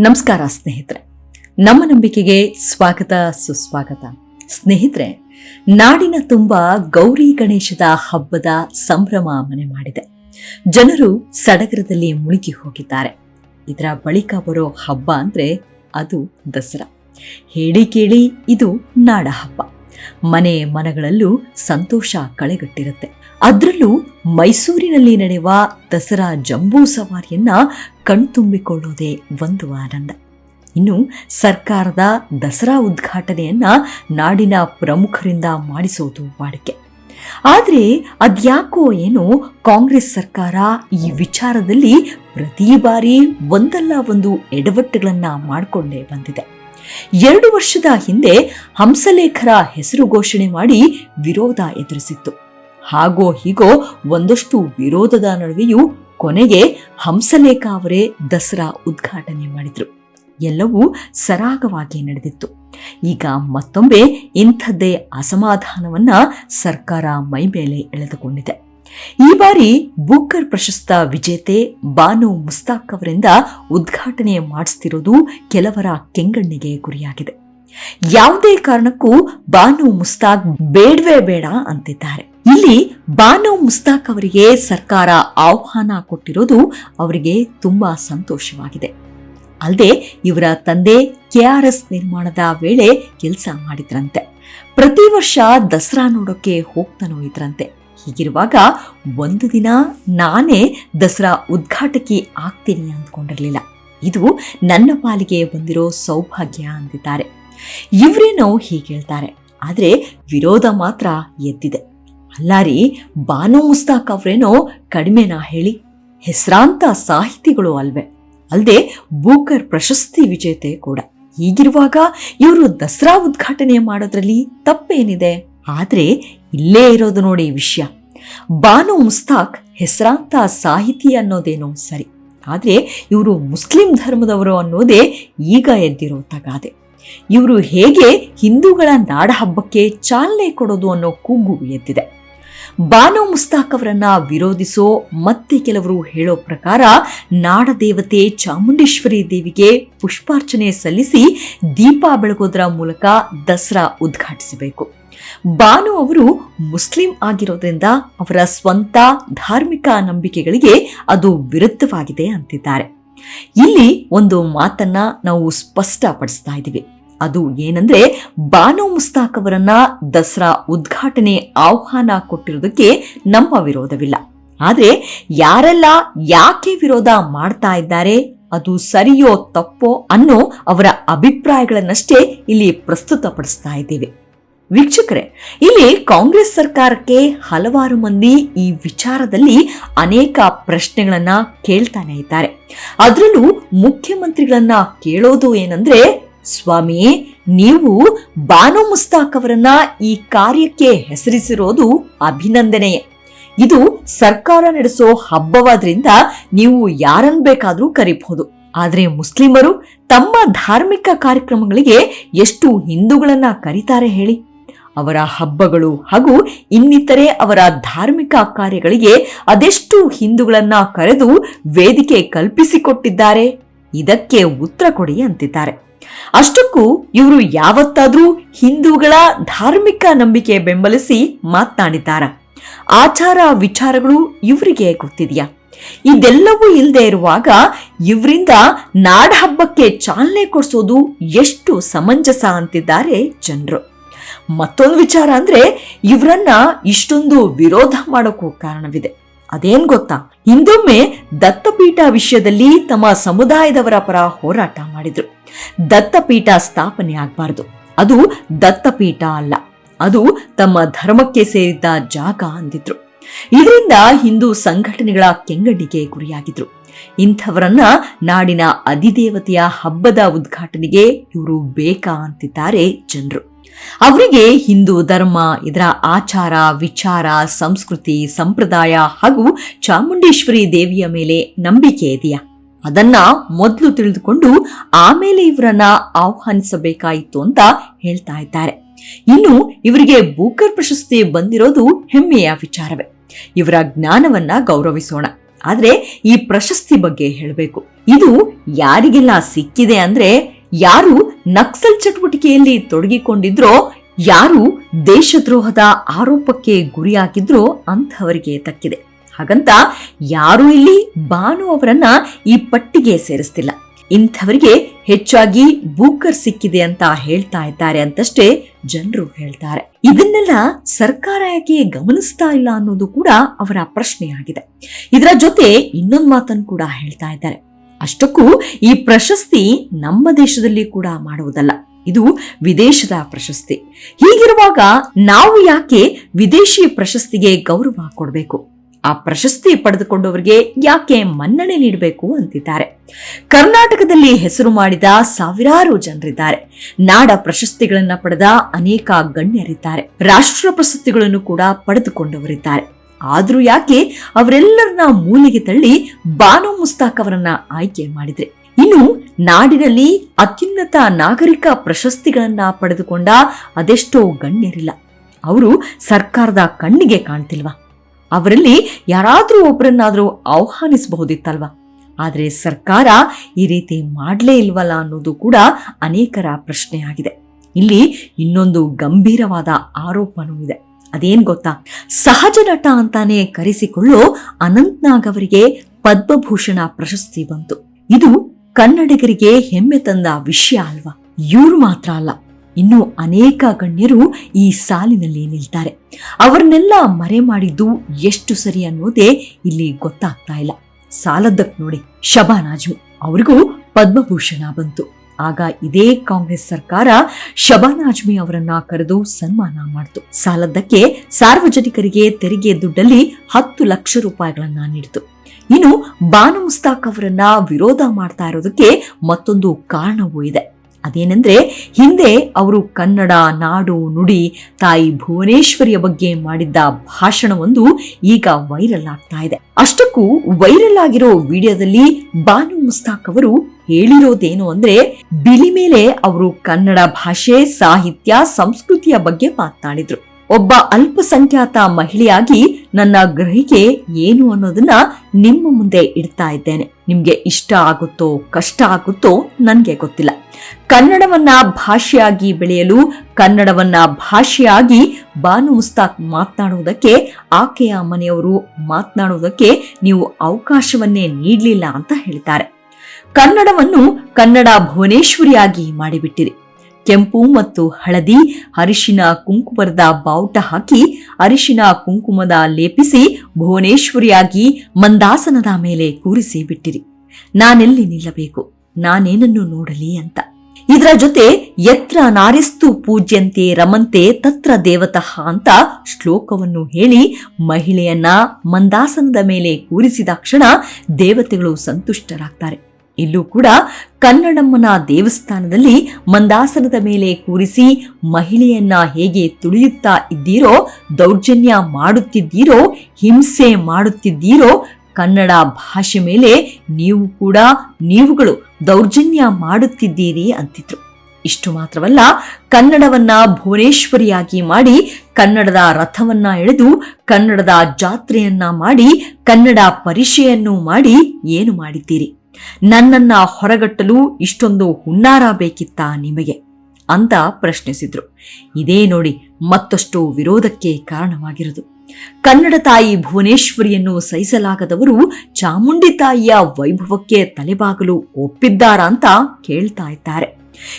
ನಮಸ್ಕಾರ ಸ್ನೇಹಿತರೆ. ನಮ್ಮ ನಂಬಿಕೆಗೆ ಸ್ವಾಗತ, ಸುಸ್ವಾಗತ. ಸ್ನೇಹಿತರೆ, ನಾಡಿನ ತುಂಬ ಗೌರಿ ಗಣೇಶದ ಹಬ್ಬದ ಸಂಭ್ರಮ ಮನೆ ಮಾಡಿದೆ. ಜನರು ಸಡಗರದಲ್ಲಿ ಮುಳುಗಿ ಹೋಗಿದ್ದಾರೆ. ಇದರ ಬಳಿಕ ಬರೋ ಹಬ್ಬ ಅಂದ್ರೆ ಅದು ದಸರಾ. ಹೇಳಿ ಕೇಳಿ ಇದು ನಾಡ ಹಬ್ಬ ಮನೆ ಮನಗಳಲ್ಲೂ ಸಂತೋಷ ಕಳೆಗಟ್ಟಿರುತ್ತೆ. ಅದರಲ್ಲೂ ಮೈಸೂರಿನಲ್ಲಿ ನಡೆಯುವ ದಸರಾ ಜಂಬೂ ಸವಾರಿಯನ್ನ ಕಣ್ತುಂಬಿಕೊಳ್ಳೋದೇ ಒಂದು ಆನಂದ. ಇನ್ನು ಸರ್ಕಾರದ ದಸರಾ ಉದ್ಘಾಟನೆಯನ್ನ ನಾಡಿನ ಪ್ರಮುಖರಿಂದ ಮಾಡಿಸೋದು ವಾಡಿಕೆ. ಆದರೆ ಅದ್ಯಾಕೋ ಏನೋ ಕಾಂಗ್ರೆಸ್ ಸರ್ಕಾರ ಈ ವಿಚಾರದಲ್ಲಿ ಪ್ರತಿ ಬಾರಿ ಒಂದಲ್ಲ ಒಂದು ಎಡವಟ್ಟುಗಳನ್ನು ಮಾಡಿಕೊಂಡೇ ಬಂದಿದೆ. ಎರಡು ವರ್ಷದ ಹಿಂದೆ ಹಂಸಲೇಖರ ಹೆಸರು ಘೋಷಣೆ ಮಾಡಿ ವಿರೋಧ ಎದುರಿಸಿತ್ತು. ಹಾಗೋ ಹೀಗೋ ಒಂದಷ್ಟು ವಿರೋಧದ ನಡುವೆಯೂ ಕೊನೆಗೆ ಹಂಸಲೇಖ ಅವರೇ ದಸರಾ ಉದ್ಘಾಟನೆ ಮಾಡಿದರು. ಎಲ್ಲವೂ ಸರಾಗವಾಗಿ ನಡೆದಿತ್ತು. ಈಗ ಮತ್ತೊಮ್ಮೆ ಇಂಥದ್ದೇ ಅಸಮಾಧಾನವನ್ನ ಸರ್ಕಾರ ಮೈಮೇಲೆ ಎಳೆದುಕೊಂಡಿದೆ. ಈ ಬಾರಿ ಬುಕ್ಕರ್ ಪ್ರಶಸ್ತ ವಿಜೇತೆ ಬಾನು ಮುಸ್ತಾಕ್ ಅವರಿಂದ ಉದ್ಘಾಟನೆ ಮಾಡಿಸ್ತಿರೋದು ಕೆಲವರ ಕೆಂಗಣ್ಣಿಗೆ ಗುರಿಯಾಗಿದೆ. ಯಾವುದೇ ಕಾರಣಕ್ಕೂ ಬಾನು ಮುಸ್ತಾಕ್ ಬೇಡವೇ ಬೇಡ ಅಂತಿದ್ದಾರೆ. ಇಲ್ಲಿ ಬಾನು ಮುಸ್ತಾಕ್ ಅವರಿಗೆ ಸರ್ಕಾರ ಆಹ್ವಾನ ಕೊಟ್ಟಿರೋದು ಅವರಿಗೆ ತುಂಬಾ ಸಂತೋಷವಾಗಿದೆ. ಅಲ್ಲದೆ ಇವರ ತಂದೆ ಕೆಆರ್ಎಸ್ ನಿರ್ಮಾಣದ ವೇಳೆ ಕೆಲಸ ಮಾಡಿದ್ರಂತೆ. ಪ್ರತಿ ವರ್ಷ ದಸರಾ ನೋಡೋಕೆ ಹೋಗ್ತಾನೋ ಇದ್ರಂತೆ. ಹೀಗಿರುವಾಗ ಒಂದು ದಿನ ನಾನೇ ದಸರಾ ಉದ್ಘಾಟಕಿ ಆಗ್ತೀನಿ ಅಂದ್ಕೊಂಡಿರಲಿಲ್ಲ. ಇದು ನನ್ನ ಪಾಲಿಗೆ ಬಂದಿರೋ ಸೌಭಾಗ್ಯ ಅಂದಿದ್ದಾರೆ. ಇವರೇನೋ ಹೀಗೆ ಹೇಳ್ತಾರೆ. ಆದರೆ ವಿರೋಧ ಮಾತ್ರ ಎದ್ದಿದೆ. ಅಲ್ಲಾರಿ ಬಾನು ಮುಸ್ತಾಕ್ ಅವರೇನೋ ಕಡಿಮೆನಾ ಹೇಳಿ ಹೆಸರಾಂತ ಸಾಹಿತಿಗಳು ಅಲ್ವೇ. ಅಲ್ಲದೆ ಬೂಕರ್ ಪ್ರಶಸ್ತಿ ವಿಜೇತೆ ಕೂಡ. ಹೀಗಿರುವಾಗ ಇವರು ದಸರಾ ಉದ್ಘಾಟನೆ ಮಾಡೋದ್ರಲ್ಲಿ ತಪ್ಪೇನಿದೆ. ಆದ್ರೆ ಇಲ್ಲೇ ಇರೋದು ನೋಡಿ ವಿಷಯ. ಬಾನು ಮುಸ್ತಾಕ್ ಹೆಸರಾಂತ ಸಾಹಿತಿ ಅನ್ನೋದೇನೋ ಸರಿ. ಆದ್ರೆ ಇವರು ಮುಸ್ಲಿಂ ಧರ್ಮದವರು ಅನ್ನೋದೇ ಈಗ ಎದ್ದಿರೋ ತಗಾದೆ. ಇವರು ಹೇಗೆ ಹಿಂದೂಗಳ ನಾಡಹಬ್ಬಕ್ಕೆ ಚಾಲನೆ ಕೊಡೋದು ಅನ್ನೋ ಕೂಗು ಎದ್ದಿದೆ. ಬಾನು ಮುಸ್ತಾಕ್ ಅವರನ್ನ ವಿರೋಧಿಸೋ ಮತ್ತೆ ಕೆಲವರು ಹೇಳೋ ಪ್ರಕಾರ ನಾಡದೇವತೆ ಚಾಮುಂಡೇಶ್ವರಿ ದೇವಿಗೆ ಪುಷ್ಪಾರ್ಚನೆ ಸಲ್ಲಿಸಿ ದೀಪ ಬೆಳಗೋದ್ರ ಮೂಲಕ ದಸರಾ ಉದ್ಘಾಟಿಸಬೇಕು. ಬಾನು ಅವರು ಮುಸ್ಲಿಂ ಆಗಿರೋದ್ರಿಂದ ಅವರ ಸ್ವಂತ ಧಾರ್ಮಿಕ ನಂಬಿಕೆಗಳಿಗೆ ಅದು ವಿರುದ್ಧವಾಗಿದೆ ಅಂತಿದ್ದಾರೆ. ಇಲ್ಲಿ ಒಂದು ಮಾತನ್ನ ನಾವು ಸ್ಪಷ್ಟಪಡಿಸ್ತಾ ಇದ್ದೀವಿ. ಅದು ಏನಂದ್ರೆ ಬಾನು ಮುಸ್ತಾಕ್ ಅವರನ್ನ ದಸರಾ ಉದ್ಘಾಟನೆ ಆಹ್ವಾನ ಕೊಟ್ಟಿರೋದಕ್ಕೆ ನಮ್ಮ ವಿರೋಧವಿಲ್ಲ. ಆದ್ರೆ ಯಾರೆಲ್ಲ ಯಾಕೆ ವಿರೋಧ ಮಾಡ್ತಾ ಇದ್ದಾರೆ, ಅದು ಸರಿಯೋ ತಪ್ಪೋ ಅನ್ನೋ ಅವರ ಅಭಿಪ್ರಾಯಗಳನ್ನಷ್ಟೇ ಇಲ್ಲಿ ಪ್ರಸ್ತುತಪಡಿಸ್ತಾ ಇದ್ದೇವೆ. ವೀಕ್ಷಕರೇ, ಇಲ್ಲಿ ಕಾಂಗ್ರೆಸ್ ಸರ್ಕಾರಕ್ಕೆ ಹಲವಾರು ಮಂದಿ ಈ ವಿಚಾರದಲ್ಲಿ ಅನೇಕ ಪ್ರಶ್ನೆಗಳನ್ನ ಕೇಳ್ತಾನೆ ಇದ್ದಾರೆ. ಅದರಲ್ಲೂ ಮುಖ್ಯಮಂತ್ರಿಗಳನ್ನ ಕೇಳೋದು ಏನಂದ್ರೆ ಸ್ವಾಮಿ, ನೀವು ಬಾನು ಮುಸ್ತಾಕ್ ಅವರನ್ನ ಈ ಕಾರ್ಯಕ್ಕೆ ಹೆಸರಿಸಿರೋದು ಅಭಿನಂದನೆಯೇ ಇದು ಸರ್ಕಾರ ನಡೆಸೋ ಹಬ್ಬವಾದ್ರಿಂದ ನೀವು ಯಾರನ್ ಬೇಕಾದ್ರೂ ಕರಿಬಹುದು. ಆದರೆ ಮುಸ್ಲಿಮರು ತಮ್ಮ ಧಾರ್ಮಿಕ ಕಾರ್ಯಕ್ರಮಗಳಿಗೆ ಎಷ್ಟು ಹಿಂದೂಗಳನ್ನ ಕರೀತಾರೆ ಹೇಳಿ? ಅವರ ಹಬ್ಬಗಳು ಹಾಗೂ ಇನ್ನಿತರೆ ಅವರ ಧಾರ್ಮಿಕ ಕಾರ್ಯಗಳಿಗೆ ಅದೆಷ್ಟು ಹಿಂದೂಗಳನ್ನ ಕರೆದು ವೇದಿಕೆ ಕಲ್ಪಿಸಿಕೊಟ್ಟಿದ್ದಾರೆ? ಇದಕ್ಕೆ ಉತ್ತರ ಕೊಡಿ ಅಂತಿದ್ದಾರೆ. ಅಷ್ಟಕ್ಕೂ ಇವರು ಯಾವತ್ತಾದ್ರೂ ಹಿಂದೂಗಳ ಧಾರ್ಮಿಕ ನಂಬಿಕೆ ಬೆಂಬಲಿಸಿ ಮಾತನಾಡಿದ್ದಾರ. ಆಚಾರ ವಿಚಾರಗಳು ಇವರಿಗೆ ಗೊತ್ತಿದೆಯಾ? ಇದೆಲ್ಲವೂ ಇಲ್ಲದೆ ಇರುವಾಗ ಇವರಿಂದ ನಾಡ ಹಬ್ಬಕ್ಕೆ ಚಾಲನೆ ಕೊಡಿಸೋದು ಎಷ್ಟು ಸಮಂಜಸ ಅಂತಿದ್ದಾರೆ ಜನರು. ಮತ್ತೊಂದು ವಿಚಾರ ಅಂದ್ರೆ ಇವರನ್ನ ಇಷ್ಟೊಂದು ವಿರೋಧ ಮಾಡೋಕ್ಕೂ ಕಾರಣವಿದೆ. ಅದೇನ್ ಗೊತ್ತಾ? ಹಿಂದೊಮ್ಮೆ ದತ್ತಪೀಠ ವಿಷಯದಲ್ಲಿ ತಮ್ಮ ಸಮುದಾಯದವರ ಪರ ಹೋರಾಟ ಮಾಡಿದ್ರು. ದತ್ತಪೀಠ ಸ್ಥಾಪನೆ ಆಗಬಾರದು. ಅದು ದತ್ತಪೀಠ ಅಲ್ಲ. ಅದು ತಮ್ಮ ಧರ್ಮಕ್ಕೆ ಸೇರಿದ್ದ ಜಾಗ ಅಂದಿದ್ರು. ಇದರಿಂದ ಹಿಂದೂ ಸಂಘಟನೆಗಳ ಕೆಂಗಣ್ಣಿಗೆ ಗುರಿಯಾಗಿದ್ರು. ಇಂಥವರನ್ನ ನಾಡಿನ ಅಧಿದೇವತೆಯ ಹಬ್ಬದ ಉದ್ಘಾಟನೆಗೆ ಇವರು ಬೇಕಾ ಅಂತಿದ್ದಾರೆ ಜನರು. ಅವರಿಗೆ ಹಿಂದೂ ಧರ್ಮ, ಇದರ ಆಚಾರ, ವಿಚಾರ, ಸಂಸ್ಕೃತಿ, ಸಂಪ್ರದಾಯ ಹಾಗೂ ಚಾಮುಂಡೇಶ್ವರಿ ದೇವಿಯ ಮೇಲೆ ನಂಬಿಕೆ ಇದೆಯಾ? ಅದನ್ನ ಮೊದಲು ತಿಳಿದುಕೊಂಡು ಆಮೇಲೆ ಇವರನ್ನ ಆಹ್ವಾನಿಸಬೇಕಾಯಿತು ಅಂತ ಹೇಳ್ತಾ ಇದ್ದಾರೆ. ಇನ್ನು ಇವರಿಗೆ ಬೂಕರ್ ಪ್ರಶಸ್ತಿ ಬಂದಿರೋದು ಹೆಮ್ಮೆಯ ವಿಚಾರವೇ. ಇವರ ಜ್ಞಾನವನ್ನ ಗೌರವಿಸೋಣ. ಆದ್ರೆ ಈ ಪ್ರಶಸ್ತಿ ಬಗ್ಗೆ ಹೇಳಬೇಕು. ಇದು ಯಾರಿಗೆಲ್ಲ ಸಿಕ್ಕಿದೆ ಅಂದ್ರೆ ಯಾರು ನಕ್ಸಲ್ ಚಟುವಟಿಕೆಯಲ್ಲಿ ತೊಡಗಿಕೊಂಡಿದ್ರೋ, ಯಾರು ದೇಶದ್ರೋಹದ ಆರೋಪಕ್ಕೆ ಗುರಿಯಾಗಿದ್ರೋ ಅಂಥವರಿಗೆ ತಕ್ಕಿದೆ. ಹಾಗಂತ ಯಾರು ಇಲ್ಲಿ ಬಾನು ಅವರನ್ನ ಈ ಪಟ್ಟಿಗೆ ಸೇರಿಸ್ತಿಲ್ಲ. ಇಂಥವರಿಗೆ ಹೆಚ್ಚಾಗಿ ಬೂಕರ್ ಸಿಕ್ಕಿದೆ ಅಂತ ಹೇಳ್ತಾ ಇದ್ದಾರೆ ಅಂತಷ್ಟೇ ಜನರು ಹೇಳ್ತಾರೆ. ಇದನ್ನೆಲ್ಲ ಸರ್ಕಾರ ಯಾಕೆ ಗಮನಿಸ್ತಾ ಇಲ್ಲ ಅನ್ನೋದು ಕೂಡ ಅವರ ಪ್ರಶ್ನೆಯಾಗಿದೆ. ಇದರ ಜೊತೆ ಇನ್ನೊಂದು ಮಾತನ್ನು ಕೂಡ ಹೇಳ್ತಾ ಇದ್ದಾರೆ. ಅಷ್ಟಕ್ಕೂ ಈ ಪ್ರಶಸ್ತಿ ನಮ್ಮ ದೇಶದಲ್ಲಿ ಕೂಡ ಮಾಡುವುದಲ್ಲ, ಇದು ವಿದೇಶದ ಪ್ರಶಸ್ತಿ. ಹೀಗಿರುವಾಗ ನಾವು ಯಾಕೆ ವಿದೇಶಿ ಪ್ರಶಸ್ತಿಗೆ ಗೌರವ ಕೊಡಬೇಕು? ಆ ಪ್ರಶಸ್ತಿ ಪಡೆದುಕೊಂಡವರಿಗೆ ಯಾಕೆ ಮನ್ನಣೆ ನೀಡಬೇಕು ಅಂತಿದ್ದಾರೆ. ಕರ್ನಾಟಕದಲ್ಲಿ ಹೆಸರು ಮಾಡಿದ ಸಾವಿರಾರು ಜನರಿದ್ದಾರೆ. ನಾಡ ಪ್ರಶಸ್ತಿಗಳನ್ನ ಪಡೆದ ಅನೇಕ ಗಣ್ಯರಿದ್ದಾರೆ. ರಾಷ್ಟ್ರ ಪ್ರಶಸ್ತಿಗಳನ್ನು ಕೂಡ ಪಡೆದುಕೊಂಡವರಿದ್ದಾರೆ. ಆದ್ರೂ ಯಾಕೆ ಅವರೆಲ್ಲರನ್ನ ಮೂಲೆಗೆ ತಳ್ಳಿ ಬಾನು ಮುಸ್ತಾಕ್ ಅವರನ್ನ ಆಯ್ಕೆ ಮಾಡಿದ್ರೆ? ಇನ್ನು ನಾಡಿನಲ್ಲಿ ಅತ್ಯುನ್ನತ ನಾಗರಿಕ ಪ್ರಶಸ್ತಿಗಳನ್ನ ಪಡೆದುಕೊಂಡ ಅದೆಷ್ಟೋ ಗಣ್ಯರಿಲ್ಲ. ಅವರು ಸರ್ಕಾರದ ಕಣ್ಣಿಗೆ ಕಾಣ್ತಿಲ್ವಾ? ಅವರಲ್ಲಿ ಯಾರಾದರೂ ಒಬ್ಬರನ್ನಾದ್ರೂ ಆಹ್ವಾನಿಸಬಹುದಿತ್ತಲ್ವಾ? ಆದರೆ ಸರ್ಕಾರ ಈ ರೀತಿ ಮಾಡಲೇ ಇಲ್ವಲ್ಲ ಅನ್ನೋದು ಕೂಡ ಅನೇಕರ ಪ್ರಶ್ನೆಯಾಗಿದೆ. ಇಲ್ಲಿ ಇನ್ನೊಂದು ಗಂಭೀರವಾದ ಆರೋಪನೂ ಇದೆ. ಅದೇನ್ ಗೊತ್ತಾ? ಸಹಜ ನಟ ಅಂತಾನೆ ಕರೆಸಿಕೊಳ್ಳೋ ಅನಂತ್ನಾಗ್ ಅವರಿಗೆ ಪದ್ಮಭೂಷಣ ಪ್ರಶಸ್ತಿ ಬಂತು. ಇದು ಕನ್ನಡಿಗರಿಗೆ ಹೆಮ್ಮೆ ತಂದ ವಿಷಯ ಅಲ್ವಾ? ಇವ್ರು ಮಾತ್ರ ಅಲ್ಲ. ಇನ್ನು ಅನೇಕ ಗಣ್ಯರು ಈ ಸಾಲಿನಲ್ಲಿ ನಿಲ್ತಾರೆ. ಅವರನ್ನೆಲ್ಲ ಮರೆ ಮಾಡಿದ್ದು ಎಷ್ಟು ಸರಿ ಅನ್ನೋದೇ ಇಲ್ಲಿ ಗೊತ್ತಾಗ್ತಾ ಇಲ್ಲ. ಸಾಲದ್ದಕ್ಕೆ ನೋಡಿ ಶಬಾ ನಾಜ್ಮಿ ಅವರಿಗೂ ಪದ್ಮಭೂಷಣ ಬಂತು. ಆಗ ಇದೇ ಕಾಂಗ್ರೆಸ್ ಸರ್ಕಾರ ಶಬಾನಾಜ್ಮಿ ಅವರನ್ನ ಕರೆದು ಸನ್ಮಾನ ಮಾಡಿತು. ಸಾಲದ್ದಕ್ಕೆ ಸಾರ್ವಜನಿಕರಿಗೆ ತೆರಿಗೆ ದುಡ್ಡಲ್ಲಿ ಹತ್ತು ಲಕ್ಷ ರೂಪಾಯಿಗಳನ್ನ ನೀಡಿತು. ಇನ್ನು ಬಾನು ಮುಸ್ತಾಕ್ ಅವರನ್ನ ವಿರೋಧ ಮಾಡ್ತಾ ಇರೋದಕ್ಕೆ ಮತ್ತೊಂದು ಕಾರಣವೂ ಇದೆ. ಅದೇನೆಂದ್ರೆ ಹಿಂದೆ ಅವರು ಕನ್ನಡ, ನಾಡು, ನುಡಿ, ತಾಯಿ ಭುವನೇಶ್ವರಿಯ ಬಗ್ಗೆ ಮಾಡಿದ್ದ ಭಾಷಣವೊಂದು ಈಗ ವೈರಲ್ ಆಗ್ತಾ ಇದೆ. ಅಷ್ಟಕ್ಕೂ ವೈರಲ್ ಆಗಿರೋ ವಿಡಿಯೋದಲ್ಲಿ ಬಾನು ಮುಸ್ತಾಕ್ ಅವರು ಹೇಳಿರೋದೇನು ಅಂದ್ರೆ, ಬಿಳಿ ಮೇಲೆ ಅವರು ಕನ್ನಡ ಭಾಷೆ, ಸಾಹಿತ್ಯ, ಸಂಸ್ಕೃತಿಯ ಬಗ್ಗೆ ಮಾತನಾಡಿದ್ರು ಒಬ್ಬ ಅಲ್ಪಸಂಖ್ಯಾತ ಮಹಿಳೆಯಾಗಿ ನನ್ನ ಗ್ರಹಿಕೆ ಏನು ಅನ್ನೋದನ್ನ ನಿಮ್ಮ ಮುಂದೆ ಇಡ್ತಾ ಇದ್ದೇನೆ. ನಿಮ್ಗೆ ಇಷ್ಟ ಆಗುತ್ತೋ, ಕಷ್ಟ ಆಗುತ್ತೋ ನನಗೆ ಗೊತ್ತಿಲ್ಲ. ಕನ್ನಡವನ್ನ ಭಾಷೆಯಾಗಿ ಬೆಳೆಯಲು, ಕನ್ನಡವನ್ನ ಭಾಷೆಯಾಗಿ ಬಾನು ಮುಸ್ತಾಕ್ ಮಾತನಾಡುವುದಕ್ಕೆ ಆಕೆಯ ಮನೆಯವರು ಮಾತನಾಡುವುದಕ್ಕೆ ನೀವು ಅವಕಾಶವನ್ನೇ ನೀಡಲಿಲ್ಲ ಅಂತ ಹೇಳ್ತಾರೆ. ಕನ್ನಡವನ್ನು ಕನ್ನಡ ಭುವನೇಶ್ವರಿಯಾಗಿ ಮಾಡಿಬಿಟ್ಟಿರಿ. ಕೆಂಪು ಮತ್ತು ಹಳದಿ, ಅರಿಶಿನ ಕುಂಕುಮರದ ಬಾವುಟ ಹಾಕಿ ಅರಿಶಿನ ಕುಂಕುಮದ ಲೇಪಿಸಿ ಭುವನೇಶ್ವರಿಯಾಗಿ ಮಂದಾಸನದ ಮೇಲೆ ಕೂರಿಸಿ ಬಿಟ್ಟಿರಿ. ನಾನೆಲ್ಲಿ ನಿಲ್ಲಬೇಕು? ನಾನೇನನ್ನು ನೋಡಲಿ ಅಂತ. ಇದರ ಜೊತೆ ಯತ್ರ ನಾರಿಸ್ತು ಪೂಜ್ಯಂತೆ ರಮಂತೆ ತತ್ರ ದೇವತಃ ಅಂತ ಶ್ಲೋಕವನ್ನು ಹೇಳಿ ಮಹಿಳೆಯನ್ನ ಮಂದಾಸನದ ಮೇಲೆ ಕೂರಿಸಿದ ಕ್ಷಣ ದೇವತೆಗಳು ಸಂತುಷ್ಟರಾಗ್ತಾರೆ. ಇಲ್ಲೂ ಕೂಡ ಕನ್ನಡಮ್ಮನ ದೇವಸ್ಥಾನದಲ್ಲಿ ಮಂದಾಸನದ ಮೇಲೆ ಕೂರಿಸಿ ಮಹಿಳೆಯನ್ನ ಹೇಗೆ ತುಳಿಯುತ್ತಾ ಇದ್ದೀರೋ, ದೌರ್ಜನ್ಯ ಮಾಡುತ್ತಿದ್ದೀರೋ, ಹಿಂಸೆ ಮಾಡುತ್ತಿದ್ದೀರೋ, ಕನ್ನಡ ಭಾಷೆ ಮೇಲೆ ನೀವು ಕೂಡ ನೀವುಗಳು ದೌರ್ಜನ್ಯ ಮಾಡುತ್ತಿದ್ದೀರಿ ಅಂತಿದ್ರು. ಇಷ್ಟು ಮಾತ್ರವಲ್ಲ, ಕನ್ನಡವನ್ನ ಭುವನೇಶ್ವರಿಯಾಗಿ ಮಾಡಿ, ಕನ್ನಡದ ರಥವನ್ನ ಎಳೆದು, ಕನ್ನಡದ ಜಾತ್ರೆಯನ್ನ ಮಾಡಿ, ಕನ್ನಡ ಪರಿಷೆಯನ್ನು ಮಾಡಿ ಏನು ಮಾಡಿದ್ದೀರಿ? ನನ್ನನ್ನ ಹೊರಗಟ್ಟಲು ಇಷ್ಟೊಂದು ಹುನ್ನಾರ ಬೇಕಿತ್ತಾ ನಿಮಗೆ? ಅಂತ ಪ್ರಶ್ನಿಸಿದ್ರು. ಇದೇ ನೋಡಿ ಮತ್ತಷ್ಟು ವಿರೋಧಕ್ಕೆ ಕಾರಣವಾಗಿರೋದು ಕನ್ನಡ ತಾಯಿ ಭುವನೇಶ್ವರಿಯನ್ನು ಸಹಿಸಲಾಗದವರು ಚಾಮುಂಡಿ ತಾಯಿಯ ವೈಭವಕ್ಕೆ ತಲೆಬಾಗಲು ಒಪ್ಪಿದ್ದಾರಾ ಅಂತ ಕೇಳ್ತಾ ಇದ್ದಾರೆ.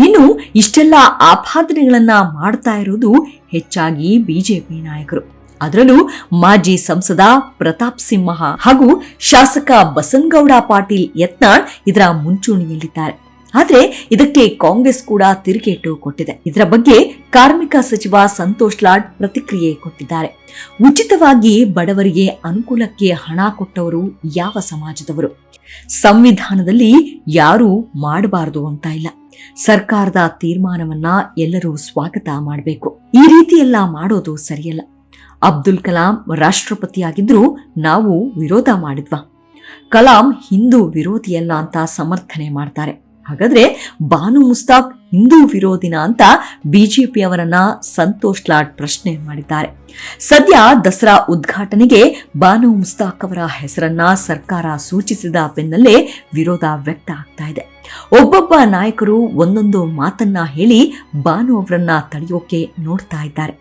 ಇನ್ನು ಇಷ್ಟೆಲ್ಲ ಆಪಾದನೆಗಳನ್ನ ಮಾಡ್ತಾ ಇರೋದು ಹೆಚ್ಚಾಗಿ ಬಿಜೆಪಿ ನಾಯಕರು. ಅದರಲ್ಲೂ ಮಾಜಿ ಸಂಸದ ಪ್ರತಾಪ್ ಸಿಂಹ ಹಾಗೂ ಶಾಸಕ ಬಸನ್ಗೌಡ ಪಾಟೀಲ್ ಯತ್ನಾಳ್ ಇದರ ಮುಂಚೂಣಿಯಲ್ಲಿದ್ದಾರೆ. ಆದರೆ ಇದಕ್ಕೆ ಕಾಂಗ್ರೆಸ್ ಕೂಡ ತಿರುಗೇಟು ಕೊಟ್ಟಿದೆ. ಇದರ ಬಗ್ಗೆ ಕಾರ್ಮಿಕ ಸಚಿವ ಸಂತೋಷ್ ಲಾಡ್ ಪ್ರತಿಕ್ರಿಯೆ ಕೊಟ್ಟಿದ್ದಾರೆ. ಉಚಿತವಾಗಿ ಬಡವರಿಗೆ ಅನುಕೂಲಕ್ಕೆ ಹಣ ಕೊಟ್ಟವರು ಯಾವ ಸಮಾಜದವರು? ಸಂವಿಧಾನದಲ್ಲಿ ಯಾರೂ ಮಾಡಬಾರದು ಅಂತ ಇಲ್ಲ. ಸರ್ಕಾರದ ತೀರ್ಮಾನವನ್ನ ಎಲ್ಲರೂ ಸ್ವಾಗತ ಮಾಡಬೇಕು. ಈ ರೀತಿ ಎಲ್ಲ ಮಾಡೋದು ಸರಿಯಲ್ಲ. ಅಬ್ದುಲ್ ಕಲಾಂ ರಾಷ್ಟ್ರಪತಿಯಾಗಿದ್ರು ನಾವು ವಿರೋಧ ಮಾಡಿದ್ವಾ. ಕಲಾಂ ಹಿಂದೂ ವಿರೋಧಿಯಲ್ಲ ಅಂತ ಸಮರ್ಥನೆ ಮಾಡ್ತಾರೆ. ಹಾಗಾದ್ರೆ ಬಾನು ಮುಸ್ತಾಕ್ ಹಿಂದೂ ವಿರೋಧಿನ ಅಂತ ಬಿಜೆಪಿ ಅವರನ್ನ ಸಂತೋಷ್ ಲಾಡ್ ಪ್ರಶ್ನೆ ಮಾಡಿದ್ದಾರೆ. ಸದ್ಯ ದಸರಾ ಉದ್ಘಾಟನೆಗೆ ಬಾನು ಮುಸ್ತಾಕ್ ಅವರ ಹೆಸರನ್ನ ಸರ್ಕಾರ ಸೂಚಿಸಿದ ಬೆನ್ನಲ್ಲೇ ವಿರೋಧ ವ್ಯಕ್ತ ಆಗ್ತಾ ಇದೆ. ಒಬ್ಬೊಬ್ಬ ನಾಯಕರು ಒಂದೊಂದು ಮಾತನ್ನ ಹೇಳಿ ಬಾನು ಅವರನ್ನ ತಡೆಯೋಕೆ ನೋಡ್ತಾ ಇದ್ದಾರೆ.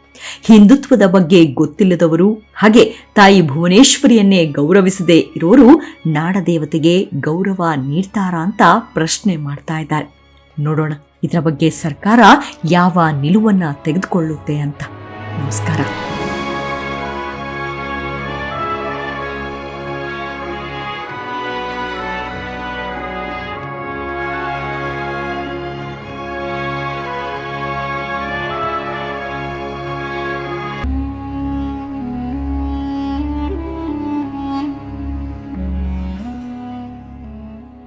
ಹಿಂದುತ್ವದ ಬಗ್ಗೆ ಗೊತ್ತಿಲ್ಲದವರು ಹಾಗೆ ತಾಯಿ ಭುವನೇಶ್ವರಿಯನ್ನೇ ಗೌರವಿಸದೆ ಇರೋರು ನಾಡದೇವತೆಗೆ ಗೌರವ ನೀಡ್ತಾರಾ ಅಂತ ಪ್ರಶ್ನೆ ಮಾಡ್ತಾ ಇದ್ದಾರೆ. ನೋಡೋಣ, ಇದರ ಬಗ್ಗೆ ಸರ್ಕಾರ ಯಾವ ನಿಲುವನ್ನ ತೆಗೆದುಕೊಳ್ಳುತ್ತೆ ಅಂತ. ನಮಸ್ಕಾರ.